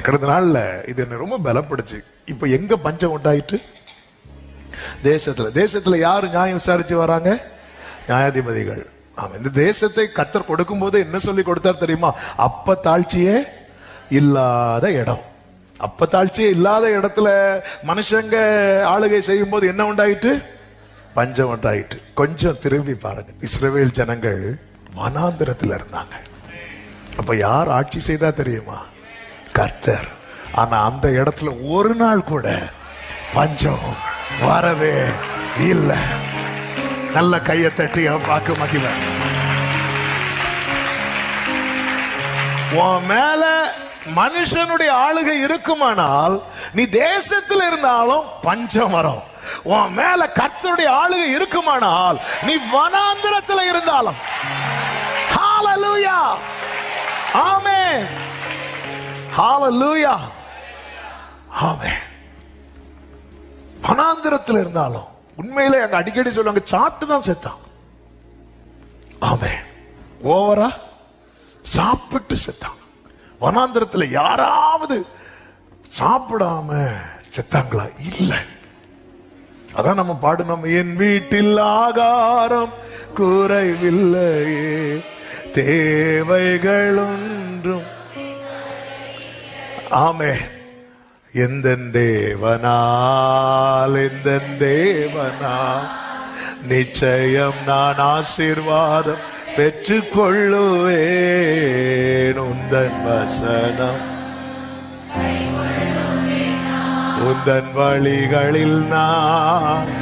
கடந்த நாள்ல இது என்ன ரொம்ப பலப்படுச்சு. இப்ப எங்க பஞ்சம் உண்டாயிட்டு? தேசத்துல. தேசத்துல யாரு நியாயம் விசாரிச்சு வராங்க? நியாயாதிபதிகள். ஆமா இந்த தேசத்தை கத்தர் கொடுக்கும் போது என்ன சொல்லி கொடுத்தார் தெரியுமா? அப்ப தாழ்ச்சியே இல்லாத இடம். அப்ப தாழ்ச்சியே இல்லாத இடத்துல மனுஷங்க ஆளுகை செய்யும் போது என்ன உண்டாயிட்டு? பஞ்சம் உண்டாயிட்டு. கொஞ்சம் திரும்பி பாருங்க. இஸ்ரவேல் ஜனங்கள் வனாந்திரத்துல இருந்தாங்க. அப்ப யார் ஆட்சி செய்தா தெரியுமா? கர்த்தர். ஆனா அந்த இடத்துல ஒரு நாள் கூட பஞ்சம் வரவே இல்லை. நல்ல கையை தட்டி அவன் பார்க்க மகிழ உன் மேல மனுஷனுடைய ஆளுகை இருக்குமானால் நீ தேசத்தில் இருந்தாலும் பஞ்சம் வரும். உன் மேல கர்த்தருடைய ஆளுகை இருக்குமானால் நீ வனாந்திரத்தில் இருந்தாலும். ஆமே ஹாலலூயா ஹalleluya ஆமென் வனாந்திரத்தில் இருந்தாலும் உண்மையில அங்க அடிக்கடி சொல்லுவாங்க சாப்பிட்டு தான் செத்தான். ஆமே ஓவரா சாப்பிட்டு செத்தான். வனாந்திரத்துல யாராவது சாப்பிடாம செத்தாங்களா? இல்ல. அதான் நம்ம பாடணும் என் வீட்டில் ஆகாரம் குறைவில்லையே தேவைகளும் ஆமே எந்த தேவனால் எந்த தேவனா நிச்சயம் நான் ஆசீர்வாதம் பெற்றுக்கொள்ளுவேன். உந்தன் வசனம். உந்தன் வழிகளில் நான்